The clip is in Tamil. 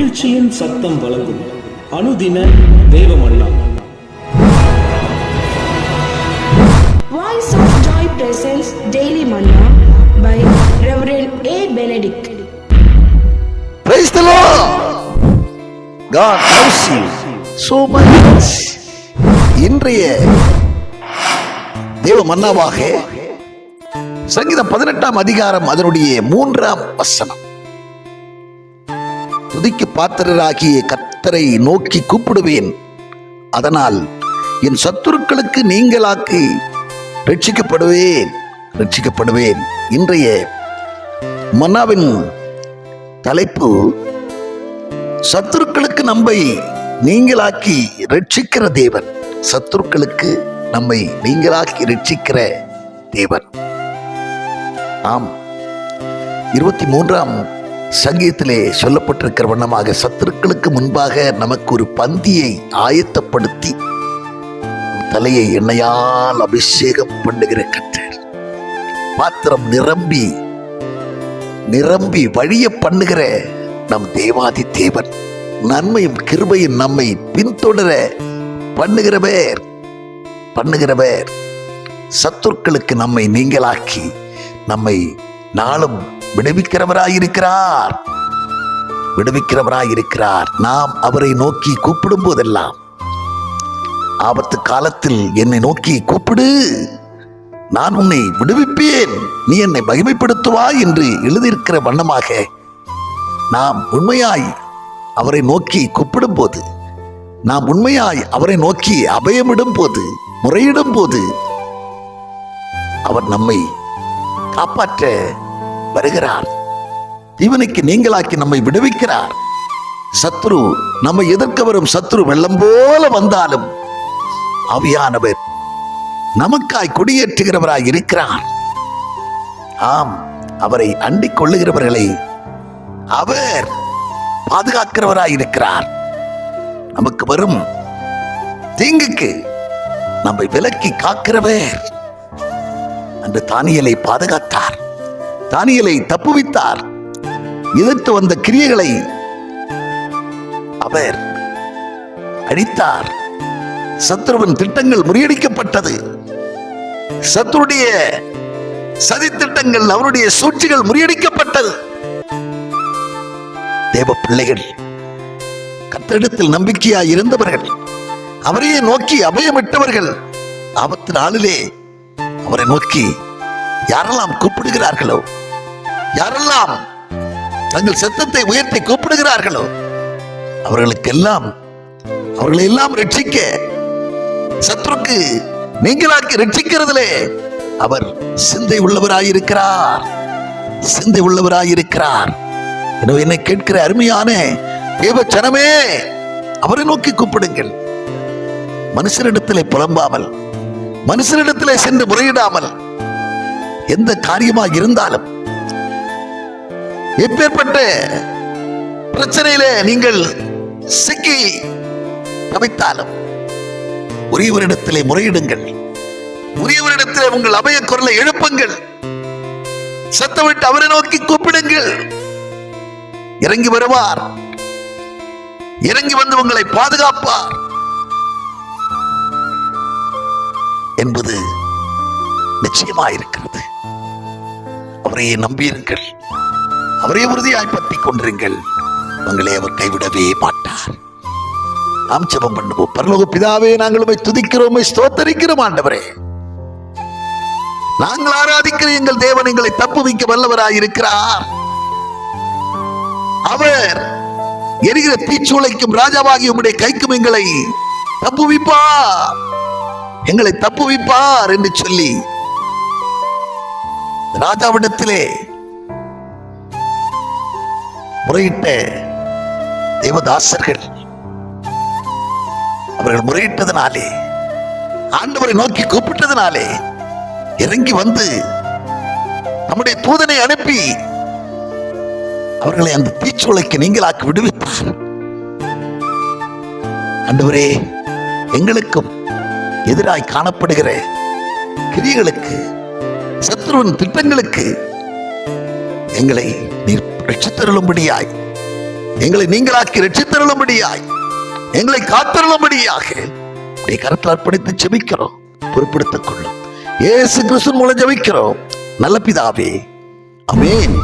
மகிழ்ச்சியின் சத்தம் வழங்கும் அனுதின தேவமல்லா Voice of Joy presents Daily Manna by Reverend A. Benedict. Praise the Lord. God loves you so much. இன்றைய தேவ மன்னாவாக சங்கீதம் பதினெட்டாம் அதிகாரம் அதனுடைய மூன்றாம் வசனம் துதிக்கு பாத்திரராகிய கத்தரை நோக்கி கூப்பிடுவேன். அதனால் என் சத்துருக்களுக்கு நீங்களாக்கி ரட்சிக்கப்படுவேன் ரட்சிக்கப்படுவேன். இன்றைய மன்னாவின் தலைப்பு சத்துருக்களுக்கு நம்மை நீங்களாக்கி ரட்சிக்கிற தேவன். சத்துருக்களுக்கு நம்மை நீங்களாக்கி ரட்சிக்கிற தேவன். ஆம். இருபத்தி மூன்றாம் சங்கீதத்திலே சொல்லப்பட்டிருக்கிற வண்ணமாக சத்துருக்களுக்கு முன்பாக நமக்கு ஒரு பந்தியை ஆயத்தப்படுத்தி தலையை எண்ணெயால் அபிஷேகம் பண்ணுகிற கற்றர். பாத்திரம் நிரம்பி நிரம்பி வழிய பண்ணுகிற நம் தேவாதி தேவன். நன்மையும் கிருபையும் நம்மை பின்தொடர பண்ணுகிறவர் பண்ணுகிறவர். சத்துருக்களுக்கு நம்மை நீங்களாக்கி நம்மை நாளும் விடுவிக்கிறவராயிருக்கிறார். விடுவிக்கிறவராயிருக்கிறார். நாம் அவரை நோக்கி கூப்பிடும் போதெல்லாம் ஆபத்து காலத்தில் என்னை நோக்கி கூப்பிடு. நான் உன்னை விடுவிப்பேன். நீ என்னை மகிமைப்படுத்துவாய் என்று எழுதியிருக்கிற வண்ணமாக நாம் உண்மையாய் அவரை நோக்கி கூப்பிடும் போது நாம் உண்மையாய் அவரை நோக்கி அபயமிடும் போது முறையிடும் போது அவர் நம்மை காப்பாற்ற வருகிறார். இவனுக்கு நீங்களாக்கி நம்மை விடுவிக்கிறார். சத்ரு நம்மை எதிர்க்க வரும் சத்ரு வெள்ளம் போல வந்தாலும் அவியானவர் நமக்காய் கொடியேற்றுகிறவராய் இருக்கிறார். ஆம் அவரை அண்டிக் கொள்ளுகிறவர்களை அவர் பாதுகாக்கிறவராய் இருக்கிறார். நமக்கு வரும் தீங்குக்கு நம்மை விலக்கி காக்கிறவர் அன்று தானியலை பாதுகாத்தார். தானியலை தப்புவித்தார். எதிர்த்து வந்த கிரியைகளை அவர் அழித்தார். சத்ருவின் திட்டங்கள் முறியடிக்கப்பட்டது. சத்ருடைய சதி திட்டங்கள் அவருடைய சூழ்ச்சிகள் முறியடிக்கப்பட்டது. தேவ பிள்ளைகள் கத்தரிடத்தில் நம்பிக்கையாய் இருந்தவர்கள் அவரையே நோக்கி அபயமிட்டவர்கள் ஆபத்து நாளிலே அவரை நோக்கி யாரெல்லாம் கூப்பிடுகிறார்களோ யாரெல்லாம் தங்கள் சத்தத்தை உயர்த்தி கூப்பிடுகிறார்களோ அவர்களுக்கெல்லாம் அவர்களை எல்லாம் ரட்சிக்க சத்ருக்கு நீங்களாக்கி ரட்சிக்கிறதுலே அவர் சிந்தை உள்ளவராயிருக்கிறார். சிந்தை உள்ளவராயிருக்கிறார். எனவே என்னை கேட்கிற அருமையான தேவச்சனமே அவரை நோக்கி கூப்பிடுங்கள். மனுஷரிடத்திலே புலம்பாமல் மனுஷனிடத்திலே சென்று முறையிடாமல் எந்த காரியமாக இருந்தாலும் எப்பேற்பட்ட பிரச்சனையிலே நீங்கள் சிக்கி தவித்தாலும் உரியவரிடத்திலே முறையிடுங்கள். உரியவரிடத்திலே உங்கள் அபய குரலை எழுப்புங்கள். சத்தமிட்டு அவரை நோக்கி கூப்பிடுங்கள். இறங்கி வருவார். இறங்கி வந்து உங்களை பாதுகாப்பார். என்பது நிச்சயமாயிருக்கிறது. அவரையே நம்பியிருங்கள். அவரே உறுதியாய் பற்றி கொண்டிருங்கள். உங்களை அவர் கைவிடவே மாட்டார். நாம் ஜபம் பண்ணுவோம். பரலோக பிதாவே நாங்கள் உமை துதிக்கிறோம் ஸ்தோத்தரிக்கிறோம் ஆண்டவரே. நாங்கள் ஆராதிக்கிற எங்கள் தேவன் எங்களை தப்புவிக்க வல்லவராய் இருக்கிறார் அவர் எரிகிற தீச்சூளைக்கும் ராஜாவாகி உம்முடைய கைக்கும் எங்களை தப்புவிப்பார். எங்களை தப்புவிப்பார் என்று சொல்லி ராஜாவிடத்திலே முறையிட்ட தேவதாசர்கள் அவர்கள் முறையிட்டதனாலே ஆண்டவரை நோக்கி கூப்பிட்டதனாலே இறங்கி வந்து நம்முடைய தூதனை அனுப்பி அவர்களை அந்த தீச்சூளைக்கு நீங்களாக்கி விடுவிப்பார். ஆண்டவரே எங்களுக்கும் எதிராய் காணப்படுகிற கிரியைகளுக்கு சத்ருவின் திட்டங்களுக்கு எங்களை நீர் ரட்சித்தருளும்படியாய் எங்களை நீங்களாக்கி ரட்சித்தருளும்படியாய் எங்களை காத்தருளும்படியாக உடைய கரத்தில் அர்ப்பணித்து ஜெபிக்கிறோம். பொறுப்படுத்திக் கொள்ளும். ஏசு கிறிஸ்து மூலம் ஜெபிக்கிறோம். நல்ல பிதாவே அமேன்